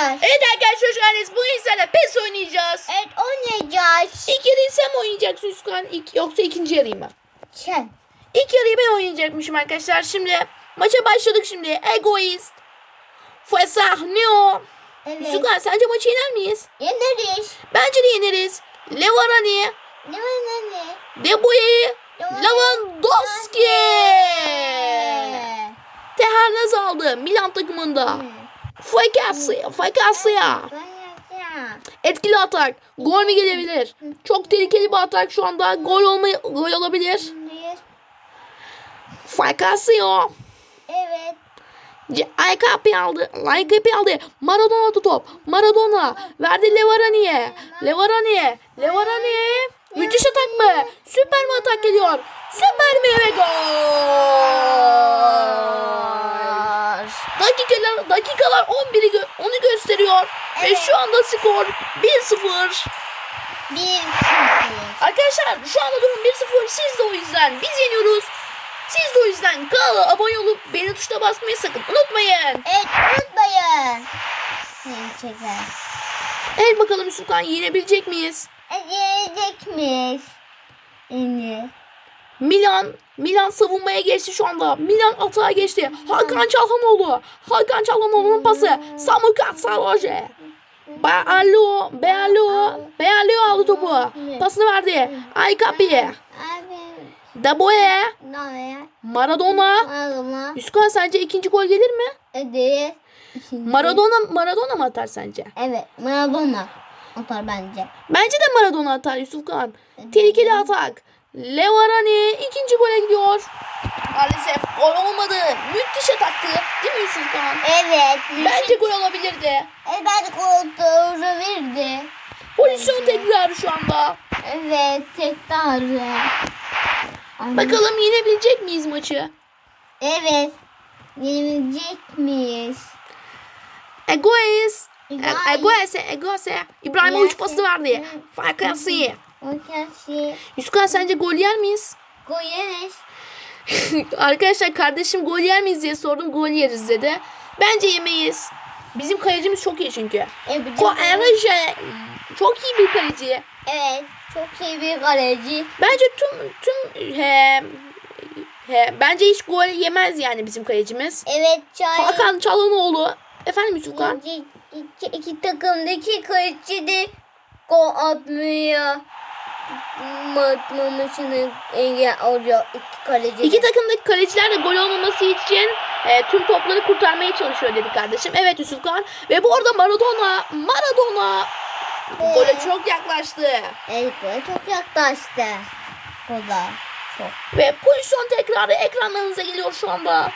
oynayacağız. Evet arkadaşlar şu an bugün sizlerle PES oynayacağız. Evet oynayacağız. İlk yarıyı sen mi oynayacaksın Üskan? İlk, yoksa ikinci yarıyı mı? Sen. İlk yarıyı ben oynayacakmışım arkadaşlar. Şimdi maça başladık şimdi. Egoist. Fesah Neo. Evet. Üskan sence maçı yener miyiz? Yeneriz. Bence de yeneriz. Levarani. Ne? Deboye. Lewandowski. Tehernaz aldı Milan takımında. Fakasya. Fakasya. Ben yapacağım. Etkili atak. Gol mü gelebilir? Çok tehlikeli bir atak şu anda. Gol olmayı gol olabilir. Bir. Fakasio. Evet. Aykapi aldı. Aykapi aldı. Maradona tuttu top. Maradona. Verdi Levarani'ye. Levarani. Levarani. Müthiş atak mı? Süper mi atak geliyor? Süper mi ve gol. Dakikalar, dakikalar 11'i gö- onu gösteriyor. Ve Evet. şu anda skor 1-0. Bir. sıfır. Arkadaşlar şu anda durum 1-0. Siz de o yüzden biz yeniyoruz. Siz de o yüzden kanala abone olup beğeni tuşuna basmayı sakın unutmayın. Evet unutmayın. Gerçekten. Evet bakalım Yusufkan yenebilecek miyiz? Gelecek miyiz? Yeni. Milan Milan savunmaya geçti şu anda. Milan atağa geçti. Hakan Çalhanoğlu. Hakan Çalhanoğlu'nun pası. Samu Katsaloje. Bealo, Bealo, Bealo aldı topu. Pasını verdi. Aykapi. Abi. Daboye. Maradona. Yusufkan sence ikinci gol gelir mi? Evet. Maradona Maradona mı atar sence? Evet. Maradona. Atar bence. Bence de Maradona atar Yusufkan. Tehlikeli atak. Levarani ikinci gole gidiyor. Maalesef gol olmadı. Müthiş ataktı. Değil mi Yusufkan? Evet. Bence gol olabilirdi. Evet ben koltuğu verdi. Pozisyon tekrarı şu anda. Evet. Tekrar. Bakalım yenebilecek miyiz maçı? Evet. Yenecek miyiz? Egoes. İbrahim. Egoes'e, Egoes'e. İbrahimovic Yasin. pası verdi. Fakası. Yusufkan sence gol yer miyiz? koyarız. Arkadaşlar kardeşim gol yer miyiz diye sordum. Gol yeriz dedi. Bence yemeyiz. Bizim kalecimiz çok iyi çünkü. Evet. Koelje çok iyi bir kaleci. Evet. Çok iyi bir kaleci. Bence tüm tüm he, he, bence hiç gol yemez yani bizim kalecimiz. Evet. Çay. Hakan Çalhanoğlu. Efendim Yusufkan? İki, iki, iki takımdaki kaleci de gol atmıyor. Matmamışını engel oluyor iki kaleci. İki takımdaki kaleciler de gol olmaması için e, tüm topları kurtarmaya çalışıyor dedi kardeşim. Evet Yusufkan. Ve bu arada Maradona, Maradona gole çok yaklaştı. Evet gole çok yaklaştı. O da çok. Ve pozisyon tekrarı ekranlarınıza geliyor şu anda.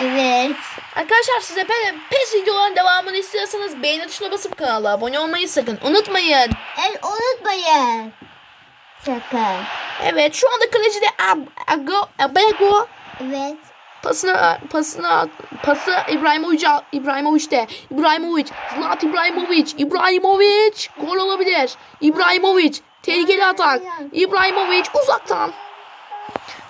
Evet. Arkadaşlar size PES videoların devamını istiyorsanız beğeni tuşuna basıp kanala abone olmayı sakın unutmayın. El unutmayın. Sakın. Evet şu anda kaleci de Ab Ago Abego Evet. pasını pasını pası İbrahimovic İbrahimovic'te. İbrahimovic, Zlat İbrahimovic, İbrahimovic gol olabilir. İbrahimovic tehlikeli atak. İbrahimovic uzaktan.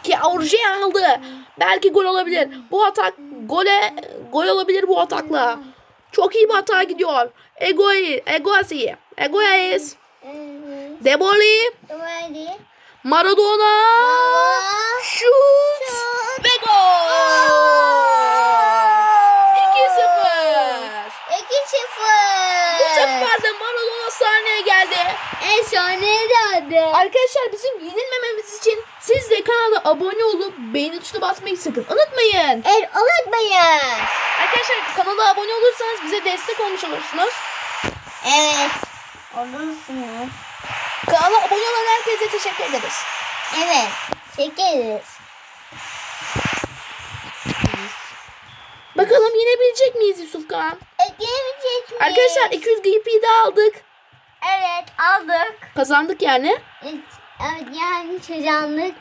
Ki Aurje aldı. Belki gol olabilir. Bu atak gole gol olabilir bu atakla. Çok iyi bir atağa gidiyor. Egoy, Egoasi, Egoyes. Deboli. Maradona, şut ve gol. 2-0. 2-0. Bu sefer de Maradona sahneye geldi. Efsane geldi. Arkadaşlar bizim yenilmememiz için siz de kanala abone olup beğeni tuşuna basmayı sakın unutmayın. El unutmayın. Arkadaşlar kanala abone olursanız bize destek olmuş olursunuz. Evet. Olursunuz. Kanala abone olan herkese teşekkür ederiz. Evet. Çekeriz. Bakalım yenebilecek miyiz Yusuf Kağan? Eklemeyecek miyiz? Arkadaşlar 200 GP de aldık. Evet aldık. Kazandık yani. Evet yani çözanlık.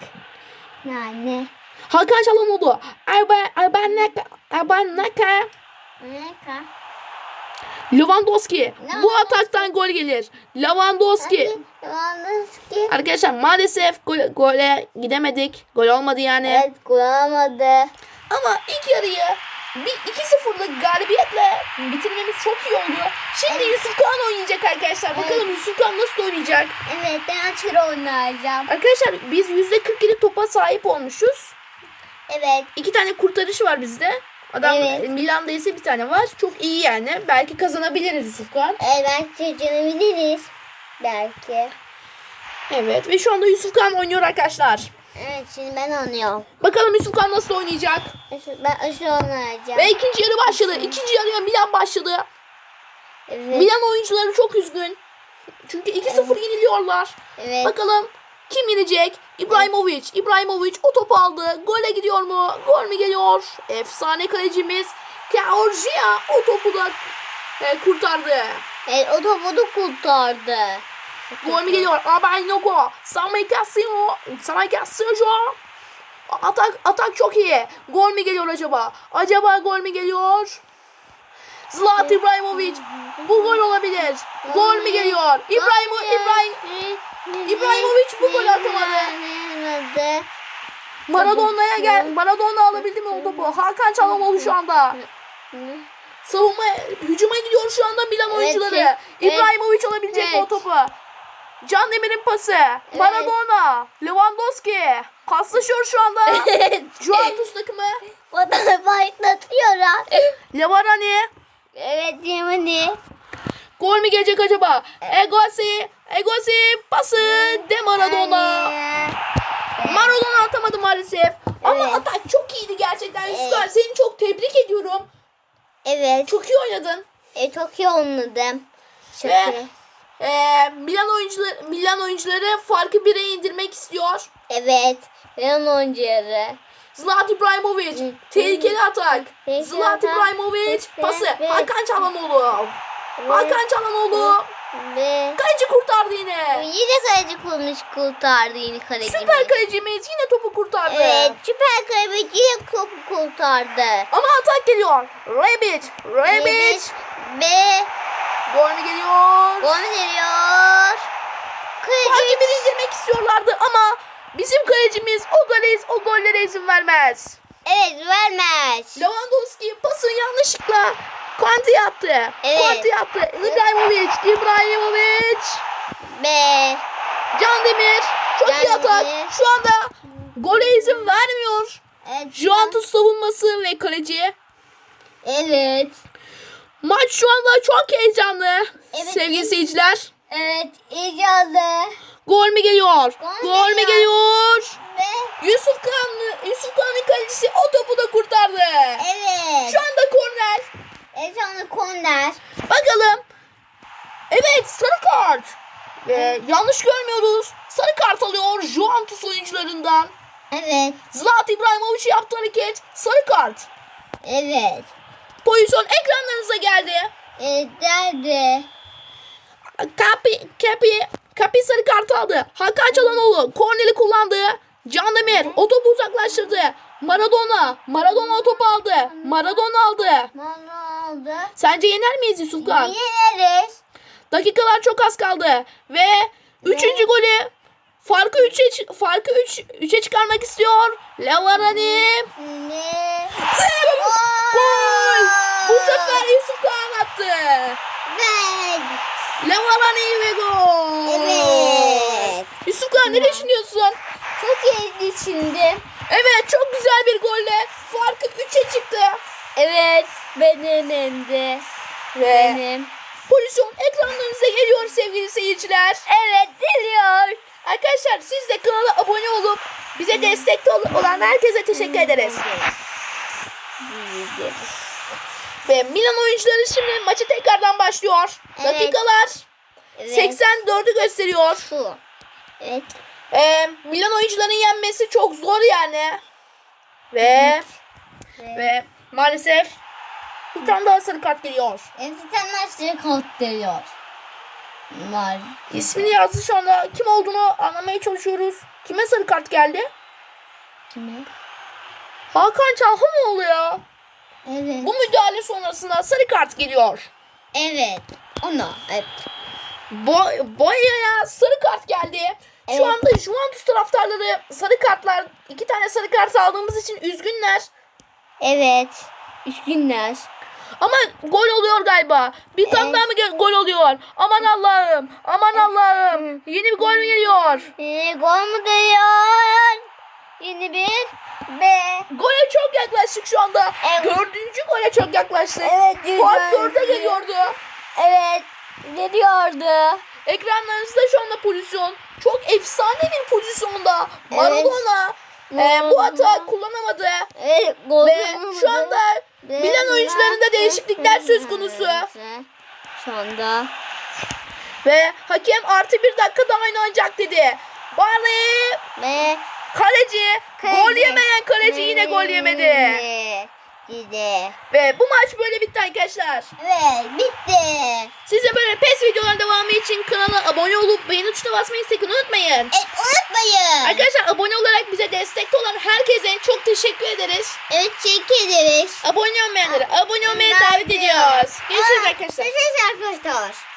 Yani. Hakan Çalhanoğlu. Erben Erbenaka Erbenaka Ne ka? Lewandowski. Bu Lewandowski. ataktan gol gelir. Lewandowski. Yalnız ki. Arkadaşlar maalesef gol, gole gidemedik. Gol olmadı yani. Evet kuramadı. Ama ilk yarıyı bir 2-0'lık galibiyetle bitirmemiz çok iyi oldu. Şimdi Evet. Yusuf Kağan oynayacak arkadaşlar. Bakalım Yusuf Kağan nasıl oynayacak. Evet ben açık oynayacağım. Arkadaşlar biz %47 topa sahip olmuşuz. Evet. İki tane kurtarış var bizde. Adam Evet. Milan'da ise bir tane var. Çok iyi yani. Belki kazanabiliriz Yusuf Kağan. Evet belki canabiliriz. Belki. Evet ve şu anda Yusuf Kağan oynuyor arkadaşlar. Evet şimdi ben oynuyorum. Bakalım Yusuf Kağan nasıl oynayacak. Ben açık oynayacağım. Ve ikinci yarı başladı. İkinci yarıya Milan başladı. Evet. Milan oyuncuları çok üzgün. Çünkü 2-0 yeniliyorlar. Evet. Bakalım kim yenecek? İbrahimovic. İbrahimovic o topu aldı. Gole gidiyor mu? Gol mü geliyor? Efsane kalecimiz Georgia o topu da e, kurtardı. Evet o topu da kurtardı. Gol mü geliyor? Abaynoko. Samuel Castillo. Samuel Castillo. Atak, atak çok iyi. Gol mü geliyor acaba? Acaba gol mü geliyor? Zlatan İbrahimovic. Bu gol olabilir. Gol mü geliyor? İbrahim, İbrahim, İbrahimovic bu golü atamadı. Maradona'ya gel. Maradona alabildi mi o topu? Hakan Çalhanoğlu şu anda. Savunma, hücuma gidiyor şu anda Milan oyuncuları. İbrahimovic alabilecek mi o topu? Can Demir'in pası. Maradona. Lewandowski. Paslaşıyor şu anda. Evet. Juventus takımı. Vatanı başlatıyorlar. Levarani. Evet Yemeni. Gol mü gelecek acaba? Egosi. Egosi pası. De Maradona. Maradona atamadı maalesef. Ama Evet. atak çok iyiydi gerçekten. Evet. Yusuf seni çok tebrik ediyorum. Evet. Çok iyi oynadın. E, çok iyi oynadım. Çok Ve iyi. E, Milan oyuncuları Milan oyuncuları farkı bire indirmek istiyor. Evet. Ben oyuncuları. Zlatan İbrahimovic tehlikeli atak. Tehlikeli atak. İbrahimovic Ve- pası. ve- Hakan Çalhanoğlu. Hakan Çalhanoğlu. Ve Kaleci kurtardı yine. yine kaleci kurmuş kurtardı yine kalecimiz. Süper kalecimiz yine topu kurtardı. Evet. Süper kaleci yine topu kurtardı. Ama atak geliyor. Rebic. Rebic. Evet. Ve Gol mü geliyor? gol geliyor. Farkı Kaleci. bir indirmek istiyorlardı ama bizim kalecimiz o gole, o gollere izin vermez. Evet vermez. Lewandowski pasını yanlışlıkla Kante'ye attı. Evet. Kante'ye attı. İbrahimovic. İbrahimovic. Ve Can Demir. Çok iyi Can atak. Demir. Şu anda gole izin vermiyor. evet. Juventus savunması ve kaleci. Evet. Maç şu anda çok heyecanlı. Evet, Sevgili seyirciler. Evet. icadı. Gol mü geliyor? Gol Gol mü geliyor. Ve Yusuf Kağan'ı, Yusuf Kağan'ın kalecisi o topu da kurtardı. evet. Şu anda korner. Evet sonra korner. Bakalım. Evet sarı kart. Ee, yanlış görmüyoruz. Sarı kart alıyor Juventus oyuncularından. Evet. Zlatan İbrahimovic yaptığı hareket sarı kart. Evet. Pozisyon ekranlarınıza geldi. Evet derdi. Kapi, Kapi, Kapi sarı kart aldı. Hakan Çalhanoğlu korneri kullandı. Can Demir o topu uzaklaştırdı. Maradona, Maradona o topu aldı. Maradona aldı. Ne oldu? Sence yener miyiz Yusuf Kağan? Yeneriz. Dakikalar çok az kaldı ve üçüncü golü farkı 3'e farkı 3 3'e çıkarmak istiyor. Levarani Ne? gol! Bu sefer Yusuf Kağan attı. Ben. Levarani ve gol. Evet. Yusuf Kağan ne düşünüyorsun? Çok iyi şimdi. Evet çok güzel bir golle farkı 3'e çıktı. Evet. Benim elimde. Ve Benim. pozisyon ekranlarınıza geliyor sevgili seyirciler. Evet geliyor. Arkadaşlar siz de kanala abone olup bize destekte ol- olan herkese teşekkür ederiz. Ve Milan oyuncuları şimdi maçı tekrardan başlıyor. Evet. Dakikalar Evet. 84'ü gösteriyor. Şu. Evet. Ee, Milan oyuncuların yenmesi çok zor yani. Ve ve maalesef bir tane daha sarı kart geliyor. Entertainment kod geliyor. Var. İsmini yazdı şu anda. Kim olduğunu anlamaya çalışıyoruz. Kime sarı kart geldi? Kime? Hakan Çalhanoğlu ya. Evet. Bu müdahale sonrasında sarı kart geliyor. Evet. Ona. Evet. Boy, Boya'ya sarı kart geldi. Evet. Şu anda Juventus taraftarları sarı kartlar, iki tane sarı kart aldığımız için üzgünler. Evet. Üskünler. Ama gol oluyor galiba. Bir tane Evet. daha mı gol oluyor? Aman Allah'ım. Aman Allah'ım. Yeni bir gol mü geliyor? Ee, gol mu geliyor? Yeni bir B. Gole çok yaklaştık şu anda. Evet. Dördüncü gole çok yaklaştık. Evet, Fark dörde geliyordu. Evet. Geliyordu. Ekranlarınızda şu anda pozisyon. Çok efsane bir pozisyonda. Maradona e, bu hata kullanamadı. Evet. Ve şu anda Milan oyuncularında değişiklikler söz konusu. Şu anda. Ve hakem artı bir dakika daha oynanacak dedi. Barley Ve kaleci, Kaleci. gol yemeyen kaleci yine gol yemedi. Gide. Ve bu maç böyle bitti arkadaşlar. Ve bitti. Size böyle PES videoların devamı için kanala abone olup beğeni tuşuna basmayı sakın unutmayın. Evet unutmayın. Arkadaşlar abone olarak bize destekte olan herkese çok teşekkür ederiz. Evet teşekkür ederiz. Abone olmayanları abone olmaya davet ediyoruz. Görüşürüz arkadaşlar. Görüşürüz arkadaşlar.